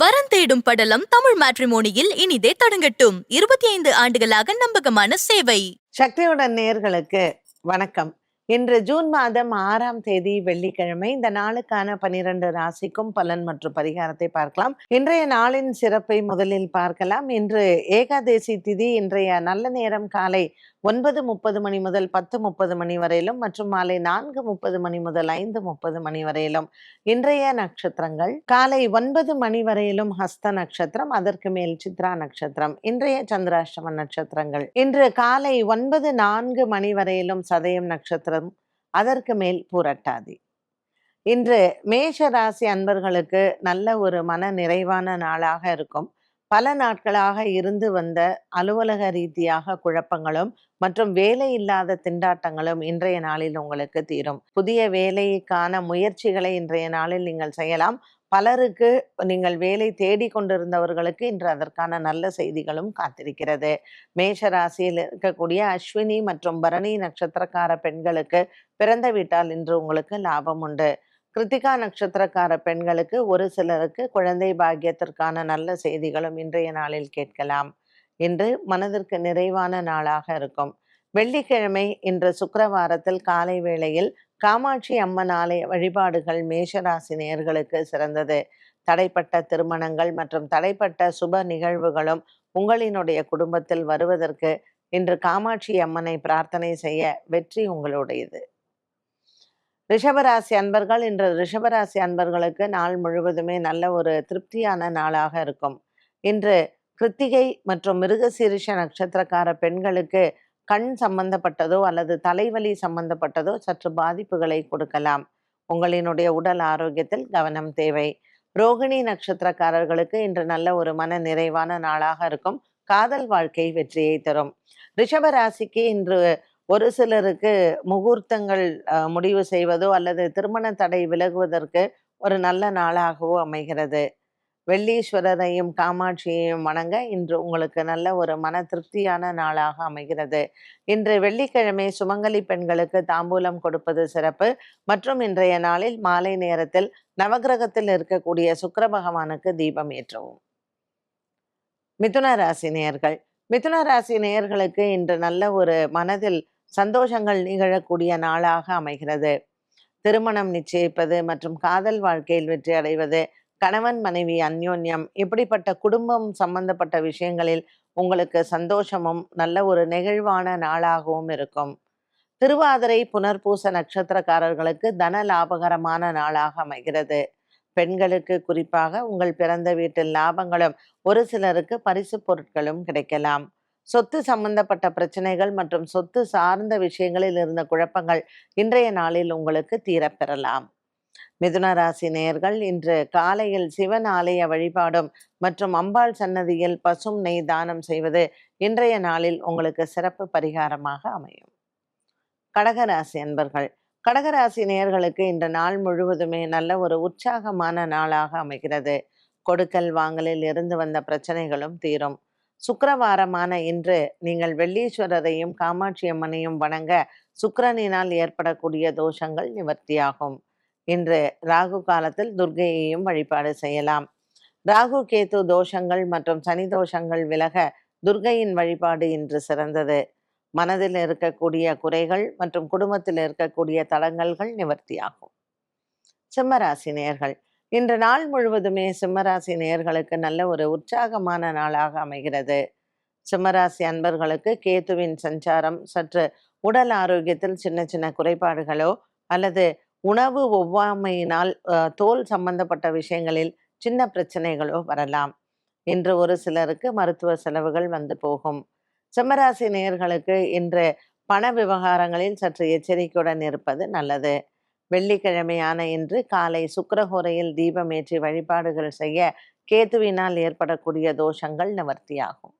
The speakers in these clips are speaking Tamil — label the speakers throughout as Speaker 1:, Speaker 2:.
Speaker 1: வரன் தேடும் படலம் தமிழ் மேட்ரிமோனியில் இனிதே தொடங்கட்டும். இருபத்தி ஐந்து ஆண்டுகளாக நம்பகமான சேவை.
Speaker 2: சக்தியுடன் நேர்களுக்கு வணக்கம். இன்று ஜூன் மாதம் ஆறாம் தேதி வெள்ளிக்கிழமை இந்த நாளுக்கான பனிரெண்டு ராசிக்கும் பலன் மற்றும் பரிகாரத்தை பார்க்கலாம். இன்றைய நாளின் சிறப்பை முதலில் பார்க்கலாம். இன்று ஏகாதேசி திதி இன்றைய நல்ல நேரம் காலை ஒன்பது முப்பது மணி முதல் பத்து முப்பது மணி வரையிலும் மற்றும் மாலை நான்கு முப்பது மணி முதல் ஐந்து முப்பது மணி வரையிலும் இன்றைய நட்சத்திரங்கள். காலை ஒன்பது மணி வரையிலும் ஹஸ்த நட்சத்திரம் அதற்கு மேல் சித்ரா நட்சத்திரம். இன்றைய சந்திராஷ்டம நட்சத்திரங்கள். இன்று காலை ஒன்பது நான்கு மணி வரையிலும் சதயம் நட்சத்திரம் அதற்கு மேல் பூரட்டாதி. இன்று மேஷ ராசி அன்பர்களுக்கு நல்ல ஒரு மன நிறைவான நாளாக இருக்கும். பல நாட்களாக இருந்து வந்த அலுவலக ரீதியாக குழப்பங்களும் மற்றும் வேலை இல்லாத திண்டாட்டங்களும் இன்றைய நாளில் உங்களுக்கு தீரும். புதிய வேலைக்கான முயற்சிகளை இன்றைய நாளில் நீங்கள் செய்யலாம். பலருக்கு நீங்கள் வேலை தேடி கொண்டிருந்தவர்களுக்கு இன்று அதற்கான நல்ல செய்திகளும் காத்திருக்கிறது. மேஷ ராசியில் இருக்கக்கூடிய அஸ்வினி மற்றும் பரணி நட்சத்திரக்கார பெண்களுக்கு பிறந்த வீட்டால் இன்று உங்களுக்கு லாபம் உண்டு. கிருத்திகா நட்சத்திரக்கார பெண்களுக்கு ஒரு சிலருக்கு குழந்தை பாக்கியத்திற்கான நல்ல செய்திகளும் இன்றைய நாளில் கேட்கலாம். இன்று மனதிற்கு நிறைவான நாளாக இருக்கும். வெள்ளிக்கிழமை இன்று சுக்கரவாரத்தில் காலை வேளையில் காமாட்சி அம்மன் ஆலய வழிபாடுகள் மேஷராசி நேயர்களுக்கு சிறந்தது. தடைப்பட்ட திருமணங்கள் மற்றும் தடைப்பட்ட சுப நிகழ்வுகளும் உங்களினுடைய குடும்பத்தில் வருவதற்கு இன்று காமாட்சி அம்மனை பிரார்த்தனை செய்ய வெற்றி உங்களுடையது. ரிஷபராசி அன்பர்கள் இன்று ரிஷபராசி அன்பர்களுக்கு நாள் முழுவதுமே நல்ல ஒரு திருப்தியான நாளாக இருக்கும். இன்று கிருத்திகை மற்றும் மிருகசீரிஷ நட்சத்திரக்கார பெண்களுக்கு கண் சம்பந்தப்பட்டதோ அல்லது தலைவலி சம்பந்தப்பட்டதோ சற்று பாதிப்புகளை கொடுக்கலாம். உங்களினுடைய உடல் ஆரோக்கியத்தில் கவனம் தேவை. ரோகிணி நட்சத்திரக்காரர்களுக்கு இன்று நல்ல ஒரு மன நிறைவான நாளாக இருக்கும். காதல் வாழ்க்கை வெற்றியை தரும். ரிஷப ராசிக்கு இன்று ஒரு சிலருக்கு முகூர்த்தங்கள் முடிவு செய்வதோ அல்லது திருமண தடை விலகுவதற்கு ஒரு நல்ல நாளாகவோ அமைகிறது. வெள்ளீஸ்வரரையும் காமாட்சியையும் வணங்க இன்று உங்களுக்கு நல்ல ஒரு மன திருப்தியான நாளாக அமைகிறது. இன்று வெள்ளிக்கிழமை சுமங்கலி பெண்களுக்கு தாம்பூலம் கொடுப்பது சிறப்பு. மற்றும் இன்றைய நாளில் மாலை நேரத்தில் நவக்கிரகத்தில் இருக்கக்கூடிய சுக்கர பகவானுக்கு தீபம் ஏற்றவும். மிதுன ராசி நேயர்கள். மிதுன ராசி நேயர்களுக்கு இன்று நல்ல ஒரு மனதில் சந்தோஷங்கள் நிகழக்கூடிய நாளாக அமைகிறது. திருமணம் நிச்சயிப்பது மற்றும் காதல் வாழ்க்கையில் வெற்றி அடைவது கணவன் மனைவி அந்யோன்யம் இப்படிப்பட்ட குடும்பம் சம்பந்தப்பட்ட விஷயங்களில் உங்களுக்கு சந்தோஷமும் நல்ல ஒரு நெகிழ்வான நாளாகவும் இருக்கும். திருவாதிரை புனர்பூச நட்சத்திரக்காரர்களுக்கு தன லாபகரமான நாளாக அமைகிறது. பெண்களுக்கு குறிப்பாக உங்கள் பிறந்த வீட்டில் லாபங்களும் ஒரு சிலருக்கு பரிசு பொருட்களும் கிடைக்கலாம். சொத்து சம்பந்தப்பட்ட பிரச்சனைகள் மற்றும் சொத்து சார்ந்த விஷயங்களில் இருந்த குழப்பங்கள் இன்றைய நாளில் உங்களுக்கு தீரப்பெறலாம் மிதுன ராசி நேயர்கள் இன்று காலையில் சிவன் ஆலய வழிபாடும் மற்றும் அம்பாள் சன்னதியில் பசும் நெய் தானம் செய்வது இன்றைய நாளில் உங்களுக்கு சிறப்பு பரிகாரமாக அமையும். கடகராசி அன்பர்கள் கடகராசி நேயர்களுக்கு இந்த நாள் முழுவதுமே நல்ல ஒரு உற்சாகமான நாளாக அமைகிறது. கொடுக்கல் வாங்கலில் இருந்து வந்த பிரச்சனைகளும் தீரும். சுக்கரவாரமான இன்று நீங்கள் வெள்ளீஸ்வரரையும் காமாட்சி அம்மனையும் வணங்க சுக்கரனினால் ஏற்படக்கூடிய தோஷங்கள் நிவர்த்தியாகும். இன்று ராகு காலத்தில் துர்கையையும் வழிபாடு செய்யலாம். ராகு கேத்து தோஷங்கள் மற்றும் சனி தோஷங்கள் விலக துர்கையின் வழிபாடு இன்று சிறந்தது. மனதில் இருக்கக்கூடிய குறைகள் மற்றும் குடும்பத்தில் இருக்கக்கூடிய தடங்கல்கள் நிவர்த்தியாகும். சிம்மராசி நேர்கள் இன்று நாள் முழுவதுமே சிம்மராசி நேயர்களுக்கு நல்ல ஒரு உற்சாகமான நாளாக அமைகிறது. சிம்மராசி அன்பர்களுக்கு கேத்துவின் சஞ்சாரம் சற்று உடல் ஆரோக்கியத்தில் சின்ன சின்ன குறைபாடுகளோ அல்லது உணவு ஒவ்வாமையினால் தோல் சம்பந்தப்பட்ட விஷயங்களில் சின்ன பிரச்சனைகளோ வரலாம். இன்று ஒரு சிலருக்கு மருத்துவ செலவுகள் வந்து போகும். சிம்மராசி நேயர்களுக்கு இன்று பண விவகாரங்களில் சற்று எச்சரிக்கையுடன் இருப்பது நல்லது. வெள்ளிக்கிழமையான இன்று காலை சுக்கிரஹோரையில் தீபம் ஏற்றி வழிபாடுகள் செய்ய கேதுவினால் ஏற்படக்கூடிய தோஷங்கள் நிவர்த்தியாகும்.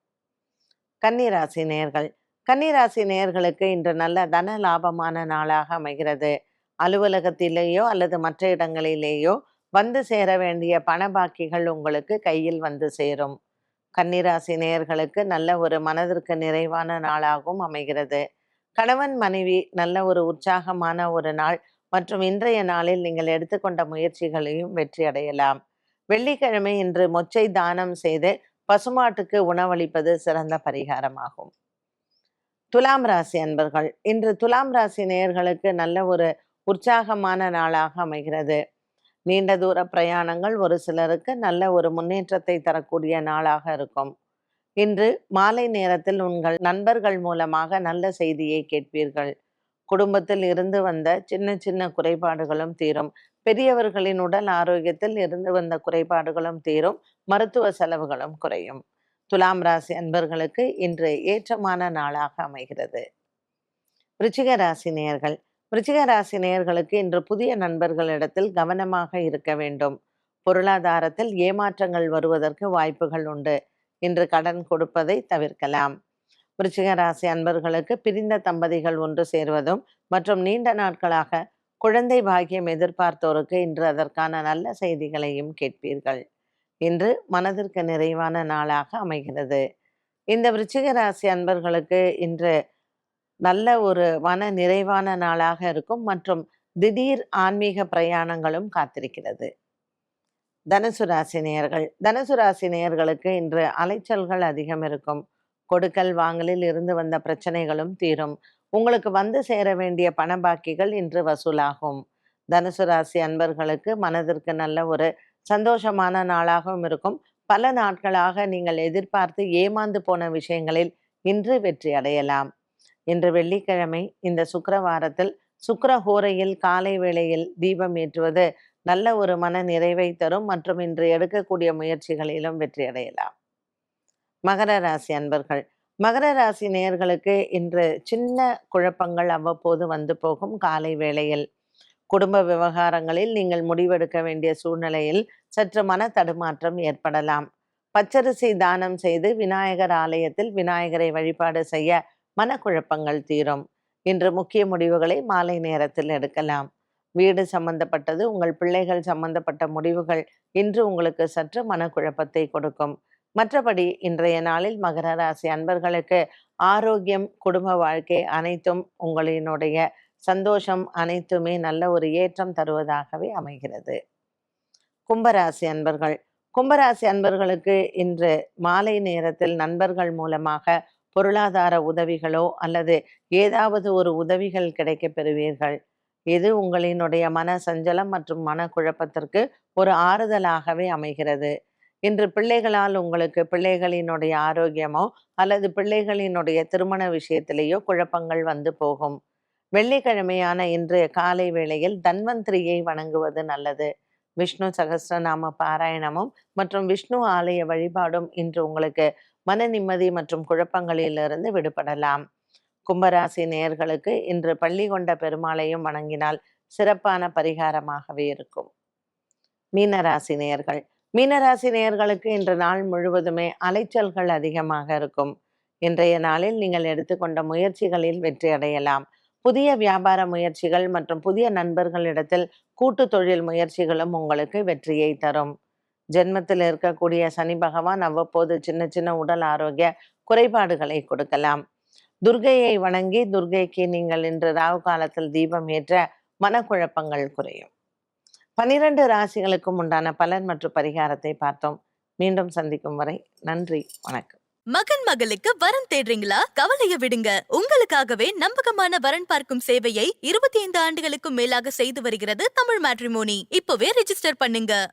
Speaker 2: கன்னிராசி நேயர்கள் கன்னிராசி நேயர்களுக்கு இன்று நல்ல தன லாபமான நாளாக அமைகிறது. அலுவலகத்திலேயோ அல்லது மற்ற இடங்களிலேயோ வந்து சேர வேண்டிய பண பாக்கிகள் உங்களுக்கு கையில் வந்து சேரும். கன்னிராசி நேயர்களுக்கு நல்ல ஒரு மனதிற்கு நிறைவான நாளாகவும் அமைகிறது. கணவன் மனைவி நல்ல ஒரு உற்சாகமான ஒரு நாள் மற்றும் இன்றைய நாளில் நீங்கள் எடுத்துக்கொண்ட முயற்சிகளையும் வெற்றி அடையலாம். வெள்ளிக்கிழமை இன்று மொச்சை தானம் செய்து பசுமாட்டுக்கு உணவளிப்பது சிறந்த பரிகாரமாகும். துலாம் ராசி அன்பர்கள் இன்று துலாம் ராசி நேயர்களுக்கு நல்ல ஒரு உற்சாகமான நாளாக அமைகிறது. நீண்ட தூர பிரயாணங்கள் ஒரு சிலருக்கு நல்ல ஒரு முன்னேற்றத்தை தரக்கூடிய நாளாக இருக்கும். இன்று மாலை நேரத்தில் உங்கள் நண்பர்கள் மூலமாக நல்ல செய்தியை கேட்பீர்கள். குடும்பத்தில் இருந்து வந்த சின்ன சின்ன குறைபாடுகளும் தீரும். பெரியவர்களின் உடல் ஆரோக்கியத்தில் இருந்து வந்த குறைபாடுகளும் தீரும். மருத்துவ செலவுகளும் குறையும். துலாம் ராசி அன்பர்களுக்கு இன்று ஏற்றமான நாளாக அமைகிறது. விருச்சிக ராசி நேயர்கள். விருச்சிக ராசி நேயர்களுக்கு இன்று புதிய நண்பர்களிடத்தில் கவனமாக இருக்க வேண்டும். பொருளாதாரத்தில் ஏமாற்றங்கள் வருவதற்கு வாய்ப்புகள் உண்டு. இன்று கடன் கொடுப்பதை தவிர்க்கலாம். விருச்சிக ராசி அன்பர்களுக்கு பிரிந்த தம்பதிகள் ஒன்று சேர்வதும் மற்றும் நீண்ட நாட்களாக குழந்தை பாக்கியம் எதிர்பார்த்தோருக்கு இன்று அதற்கான நல்ல செய்திகளையும் கேட்பீர்கள். இன்று மனதிற்கு நிறைவான நாளாக அமைகிறது. இந்த விருச்சிக ராசி அன்பர்களுக்கு இன்று நல்ல ஒரு மன நிறைவான நாளாக இருக்கும் மற்றும் திடீர் ஆன்மீக பிரயாணங்களும் காத்திருக்கிறது. தனுசு ராசி நேயர்கள் தனுசு ராசி நேயர்களுக்கு இன்று அலைச்சல்கள் அதிகம் இருக்கும். கொடுக்கல் வாங்கலில் இருந்து வந்த பிரச்சனைகளும் தீரும். உங்களுக்கு வந்து சேர வேண்டிய பண பாக்கிகள் இன்று வசூலாகும். தனுசு ராசி அன்பர்களுக்கு மனதிற்கு நல்ல ஒரு சந்தோஷமான நாளாகவும் இருக்கும். பல நாட்களாக நீங்கள் எதிர்பார்த்து ஏமாந்து போன விஷயங்களில் இன்று வெற்றி அடையலாம். இன்று வெள்ளிக்கிழமை இந்த சுக்கிரவாரத்தில் சுக்கிரஹோரையில் காலை வேளையில் தீபம் ஏற்றுவது நல்ல ஒரு மன நிறைவை தரும் மற்றும் இன்று எடுக்கக்கூடிய முயற்சிகளிலும் வெற்றி அடையலாம். மகர ராசி அன்பர்கள். மகர ராசி நேயர்களுக்கு இன்று சின்ன குழப்பங்கள் அவ்வப்போது வந்து போகும். காலை வேளையில் குடும்ப விவகாரங்களில் நீங்கள் முடிவெடுக்க வேண்டிய சூழ்நிலையில் சற்று மன தடுமாற்றம் ஏற்படலாம். பச்சரிசி தானம் செய்து விநாயகர் ஆலயத்தில் விநாயகரை வழிபாடு செய்ய மனக்குழப்பங்கள் தீரும். இன்று முக்கிய முடிவுகளை மாலை நேரத்தில் எடுக்கலாம். வீடு சம்பந்தப்பட்டது உங்கள் பிள்ளைகள் சம்பந்தப்பட்ட முடிவுகள் இன்று உங்களுக்கு சற்று மனக்குழப்பத்தை கொடுக்கும். மற்றபடி இன்றைய நாளில் மகர ராசி அன்பர்களுக்கு ஆரோக்கியம் குடும்ப வாழ்க்கை அனைத்தும் உங்களினுடைய சந்தோஷம் அனைத்துமே நல்ல ஒரு ஏற்றம் தருவதாகவே அமைகிறது. கும்பராசி அன்பர்கள். கும்பராசி அன்பர்களுக்கு இன்று மாலை நேரத்தில் நண்பர்கள் மூலமாக பொருளாதார உதவிகளோ அல்லது ஏதாவது ஒரு உதவிகள் கிடைக்கப் பெறுவீர்கள். இது உங்களினுடைய மன சஞ்சலம் மற்றும் மனக்குழப்பத்திற்கு ஒரு ஆறுதலாகவே அமைகிறது. இன்று பிள்ளைகளால் உங்களுக்கு பிள்ளைகளினுடைய ஆரோக்கியமோ அல்லது பிள்ளைகளினுடைய திருமண விஷயத்திலேயோ குழப்பங்கள் வந்து போகும். வெள்ளிக்கிழமையான இன்று காலை வேளையில் தன்வந்திரியை வணங்குவது நல்லது. விஷ்ணு சகசிரநாம பாராயணமும் மற்றும் விஷ்ணு ஆலய வழிபாடும் இன்று உங்களுக்கு மன நிம்மதி மற்றும் குழப்பங்களிலிருந்து விடுபடலாம். கும்பராசி நேயர்களுக்கு இன்று பள்ளி கொண்ட பெருமாளையும் வணங்கினால் சிறப்பான பரிகாரமாகவே இருக்கும். மீனராசி நேயர்கள் மீனராசி நேயர்களுக்கு இன்று நாள் முழுவதுமே அலைச்சல்கள் அதிகமாக இருக்கும். இன்றைய நாளில் நீங்கள் எடுத்துக்கொண்ட முயற்சிகளில் வெற்றி அடையலாம். புதிய வியாபார முயற்சிகள் மற்றும் புதிய நண்பர்களிடத்தில் கூட்டு தொழில் முயற்சிகளும் உங்களுக்கு வெற்றியை தரும். ஜென்மத்தில் இருக்கக்கூடிய சனி பகவான் அவ்வப்போது சின்ன சின்ன உடல் ஆரோக்கிய குறைபாடுகளை கொடுக்கலாம். துர்கையை வணங்கி துர்கைக்கு நீங்கள் இன்று ராகு காலத்தில் தீபம் ஏற்ற மனக்குழப்பங்கள் குறையும். பனிரெண்டு ராசிகளுக்கும் உண்டான பலன் மற்றும் பரிகாரத்தை பார்த்தோம். மீண்டும் சந்திக்கும் வரை நன்றி வணக்கம்.
Speaker 1: மகன் மகளுக்கு வரன் தேடுறீங்களா? கவலைய விடுங்க. உங்களுக்காகவே நம்பகமான வரன் பார்க்கும் சேவையை இருபத்தி ஐந்து ஆண்டுகளுக்கும் மேலாக செய்து வருகிறது தமிழ் மேட்ரிமோனி. இப்பவே ரிஜிஸ்டர் பண்ணுங்க.